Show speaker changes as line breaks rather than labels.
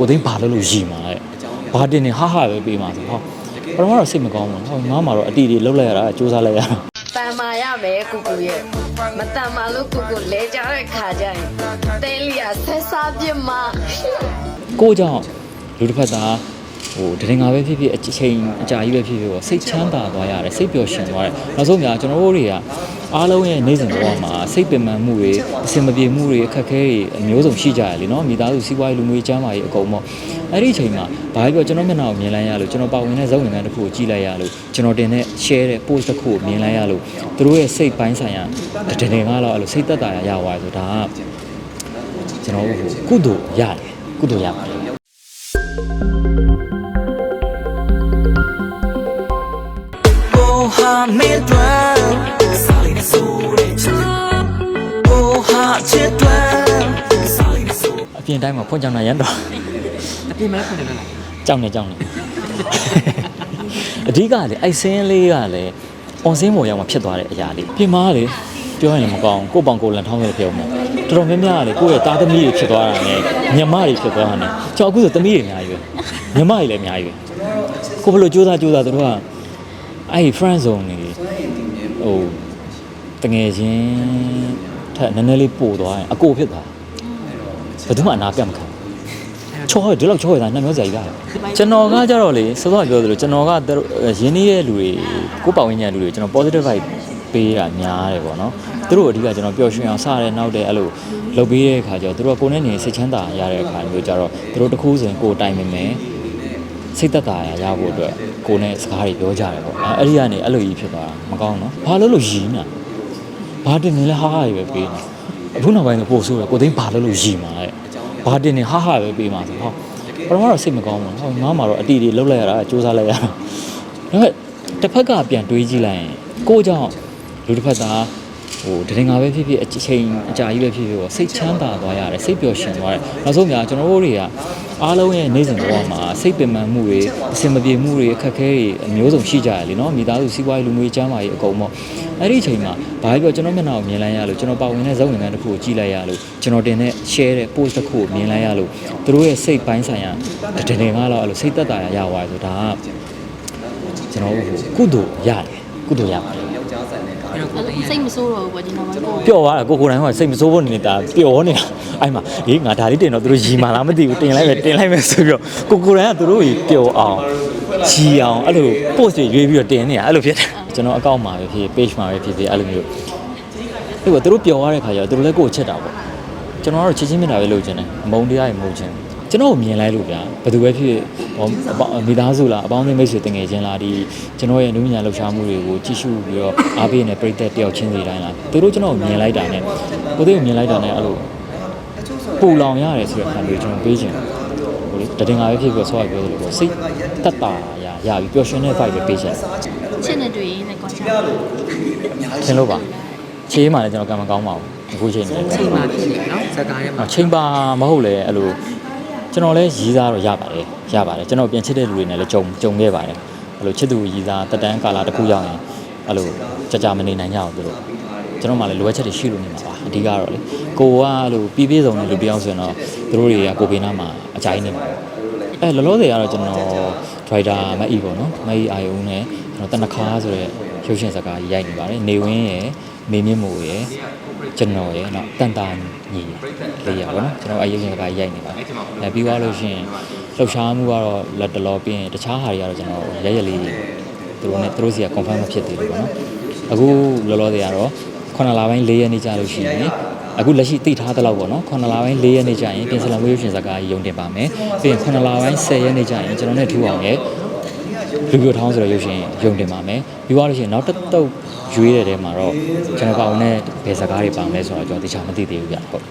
ကိုသိန်းဘာလို့လို့ရည်မှာလဲဘာတင်နေဟာဟာပဲပေးမှာဆိုဟောပထမတော့စိတ်မကောင်းဘူးဟောငါမှတော့အတီးတွေလှုပ်လိုက်ရတာစူးစမ်းလိုက်ရတာ
တန်မာရမယ်ကိုကိုရဲ့မတန်မာလို့ကိုကိုလဲကြတဲ့ခါကျရင်တဲလီယာဆက်စားပြစ်မှာ
ကိုကြောင့်လူတစ်ဖက်သား ဟိုတရင်ငါပဲဖြစ်ဖြစ်အချိန်အကြာကြီးပဲဖြစ်ဖြစ်ပေါ့စိတ်ချမ်းသာသွားရတယ်စိတ်ပျော်ရွှင်သွားတယ်နောက်ဆုံးများကျွန်တော်တို့တွေကအားလုံးရဲ့နေ့စဉ်ဘဝမှာစိတ်ပင်ပန်းမှုတွေအဆင်မပြေမှုတွေအခက်အခဲတွေအမျိုးစုံရှိကြရလေနော်မိသားစုစီးပွားရေးလူမျိုးရေးချမ်းသာရေးအကုန်ပေါ့အဲ့ဒီအချိန်မှာဘာပဲပြောကျွန်တော်မျက်နှာကိုမြင်လိုက်ရလို့ကျွန်တော်ပါဝင်တဲ့ဇုံဝင်တဲ့တစ်ခုကိုကြည့်လိုက်ရလို့ကျွန်တော်တင်တဲ့ share တဲ့ post တစ်ခုကိုမြင်လိုက်ရလို့သူတို့ရဲ့စိတ်ပိုင်းဆိုင်ရာတည်တင်ကားတော့အဲ့လိုစိတ်သက်သာရရသွားတယ်ဆိုတာကကျွန်တော်တို့ကုသိုလ်ရတယ်ကုသိုလ်ရပါတယ်
Oh, ha, me drum. Sally the soul. Oh, ha, chit drum. Sally the soul.
အပြင်တိုင်းမှာဖွင့်ကြောင်တာရမ်းတော့
အပြင်မှာလည်းဖွင့်တယ်လား
ကြောင်နေကြောင်နေအဓိကလေအိုက်ဆင်းလေးကလည်းအွန်ဆင်းပေါ်ရောက်မှဖြစ်သွားတဲ့အရာလေးပြင်မာလေပြောရင်လည်းမကောင်းကိုယ့်ပေါင်ကိုယ်လန်ထောင်းရတဲ့ပြောမှာတော်တော်များများလေကိုယ့်ရဲ့သားသမီးတွေဖြစ်သွားတာနဲ့ညီမတွေဖြစ်သွားတာနဲ့ကျွန်တော်အခုဆိုသမီးတွေအများကြီးပဲညီမတွေလည်းအများကြီးပဲကိုဘယ်လိုကြိုးစားကြိုးစားသူတို့က အဲ့ဒီ friend zone နေဟိုတငယ်ချင်းထက်နည်းနည်းလေးပို့သွားရင်အကိုဖြစ်သွားဘယ်သူမှအနာကပ်မခံဘူးချောဒီလောက်ချောရတာနှမျိုးစရာကြီးလားကျွန်တော်ကကြတော့လေစောစောကပြောသလိုကျွန်တော်ကသူတို့ရင်းနှီးတဲ့လူတွေကိုယ်ပတ်ဝန်းကျင်လူတွေကျွန်တော် positive vibe ပေးတာများတယ်ပေါ့နော်သူတို့အဓိကကျွန်တော်ပျော်ရွှင်အောင်စရဲနောက်တဲ့အဲ့လိုလုပ်ပေးတဲ့အခါကျတော့သူတို့ကကိုယ်နဲ့နေစိတ်ချမ်းသာရတဲ့အခါမျိုးကြတော့သူတို့တစ်ခုဆိုရင်ကိုယ်တိုင်ပင်မယ် စိတ်သက်သာရရဖို့အတွက်ကိုယ်နဲ့စကားတွေပြောကြတယ်ပေါ့အဲအဲ့ဒီကနေအဲ့လိုကြီးဖြစ်သွားတာမကောင်းနော်ဘာလို့လို့ရည်နာဘာတင်နေလဲဟာဟာကြီးပဲပေးနေအခုနောက်ပိုင်းကပို့ဆိုးတယ်ကိုသိန်းဘာလို့လို့ရည်မှာလဲဘာတင်နေဟာဟာပဲပေးမှာဆိုဟောပထမတော့စိတ်မကောင်းဘူးဟောငါမှတော့အတီးတွေလှုပ်လိုက်ရတာစူးစမ်းလိုက်ရတာဒါပေမဲ့တစ်ဖက်ကပြန်တွေးကြည့်လိုက်ရင်ကိုကြောင့်လူတစ်ဖက်သားဟိုတရင်ငါပဲဖြစ်ဖြစ်အချိန်အကြာကြီးပဲဖြစ်ဖြစ်ပေါ့စိတ်ချမ်းသာသွားရတယ်စိတ်ပျော်ရွှင်သွားတယ်နောက်ဆုံးများကျွန်တော်တို့တွေကအားလုံးရဲ့နေ့စဉ်ဘဝမှာစိတ်ပင်ပန်းမှုတွေအဆင်မပြေမှုတွေအခက်အခဲတွေအမျိုးစုံရှိကြရလေနော်မိသားစုစီးပွားရေးလူမျိုးရေးချမ်းသာရေးအကုန်ပေါ့အဲ့ဒီအချိန်မှာဘာပဲပြောကျွန်တော်မျက်နှာကိုမြင်လိုက်ရလို့ကျွန်တော်ပါဝင်တဲ့ဇုံဝင်တဲ့တစ်ခုကိုကြည့်လိုက်ရလို့ကျွန်တော်တင်တဲ့ share တဲ့ post တစ်ခုကိုမြင်လိုက်ရလို့သူတို့ရဲ့စိတ်ပိုင်းဆိုင်ရာတည်တင်ကားတော့အဲ့လိုစိတ်သက်သာရရသွားတယ်ဆိုတာကကျွန်တော်တို့ကုသိုလ်ရတယ်ကုသိုလ်ရပါတယ်
စိတ်မဆိုးတော့ဘူးပေါ့ဒီနောက်ပိုင်းကို
ပျော်သွားတာကိုကိုယ်တိုင်ကစိတ်မစိုးဖို့နေတာပျော်နေတာအဲ့မှာဟေးငါဒါလေးတင်တော့သူတို့ရီမာလားမသိဘူးတင်လိုက်မယ်တင်လိုက်မယ်ဆိုပြီးတော့ကိုကိုယ်တိုင်ကသူတို့ကြီးပျော်အောင်ရီအောင်အဲ့လို post တွေရွေးပြီးတော့တင်နေတာအဲ့လိုဖြစ်တယ်ကျွန်တော်အကောင့်မှာပဲဖြစ် page မှာပဲဖြစ်ဖြစ်အဲ့လိုမျိုးဒီကသူတို့ပျော်သွားတဲ့ခါကျတော့သူတို့လည်းကိုယ်ချက်တာပေါ့ကျွန်တော်ကတော့ချစ်ချင်းမြတ်တာပဲလုပ်ချင်တယ်အမုန်းတရားတွေမဟုတ်ချင် ကျွန်တော်ကိုမြင်လိုက်လို့ဗျာဘယ်သူပဲဖြစ်ဖြစ်ဟောအပေါင်းမိသားစုလားအပေါင်းအသင်းမိတ်ဆွေတငယ်ချင်းလားဒီကျွန်တော်ရဲ့နုညာလှူရှားမှုတွေကိုကြည့်ရှုပြီးတော့အားပေးနေပြိသက်တယောက်ချင်းစီတိုင်းလားသူတို့ကျွန်တော်ကိုမြင်လိုက်တာနဲ့ကိုသေးကိုမြင်လိုက်တာနဲ့အဲ့လိုပူလောင်ရတယ်ဆိုတဲ့ခံမျိုးကျွန်တော်ပေးချင်တယ်ဟိုလေတတင်ငါပဲဖြစ်ပြီးတော့ဆောရပြောသလိုပေါ့စိတ်တက်တာရရပြီးပျော်ရွှင်တဲ့ vibe ပဲပေးချင်တယ်
ချစ်နေတွေ့ရင်လည်းကွာချာ
သင်လို့ပါချေးမှလည်းကျွန်တော်ကံမကောင်းပါဘူးအခုချိန်နေ
ချိန်မှာဖြစ်နေနော်ဇက်ကားထဲမှာ
အချိန်ပါမဟုတ်လေအဲ့လို ကျွန်တော်လည်းရည်စားတော့ရပါတယ်ရပါတယ်ကျွန်တော်ပြန်ချစ်တဲ့လူတွေနဲ့လည်းကြုံကြုံခဲ့ပါတယ်အဲ့လိုချစ်သူရည်စားတက်တန်းကာလာတစ်ခုရောက်ရင်အဲ့လိုကြကြမနေနိုင်ကြအောင်သူတို့ကျွန်တော်မှလည်းလိုအပ်ချက်တွေရှိလို့နေမှာပါအဓိကတော့လေကိုကအဲ့လိုပြီးပြေးစုံတဲ့လူတစ်ယောက်ဆိုရင်တော့သူတို့တွေကကိုဘေးနားမှာအကြိုက်နေမှာအဲလောလောဆယ်ကတော့ကျွန်တော် driver မအီပေါ့နော်မအီအာယုံနဲ့ကျွန်တော်တနခါဆိုတဲ့ရုပ်ရှင်ဇာတ်ကားရိုက်နေပါတယ်နေဝင်းရယ် မေမြင့်မို့ရယ်ကျွန်တော်ရယ်နော်တန်တာညီလေးရပါတော့ကျွန်တော်အရုပ်ရှင်ဇာတ်ကားရိုက်နေပါတယ်အဲပြီးသွားလို့ရှိရင်လှုပ်ရှားမှုကတော့လက်တလောပြီးရင်တခြားဟာတွေကတော့ကျွန်တော်ရရလေးသူတို့နဲ့သူတို့စီက confirm မဖြစ်သေးဘူးပေါ့နော်အခုလောလောဆယ်ကတော့9လပိုင်း4ရက်နေ့ကြာလို့ရှိရင်အခုလက်ရှိသိထားသလောက်ပေါ့နော်9လပိုင်း4ရက်နေ့ကြာရင်ပြင်စလံဝေးရုပ်ရှင်ဇာတ်ကားကြီးရုံတင်ပါမယ်ပြီးရင်9လပိုင်း10ရက်နေ့ကြာရင်ကျွန်တော်နဲ့ထူအောင်ရဲ့ လူပြိုထောင်းဆိုတဲ့ရုပ်ရှင်ရုံတင်ပါမယ်ပြီးသွားလို့ရှိရင်နောက်တစ်တုပ်ရွေးတဲ့တဲမှာတော့ကျွန်တော်ပါဝင်တဲ့ဘယ်စကားတွေပါမလဲဆိုတော့ကျွန်တော်တခြားမသိသေးဘူးဗျဟုတ်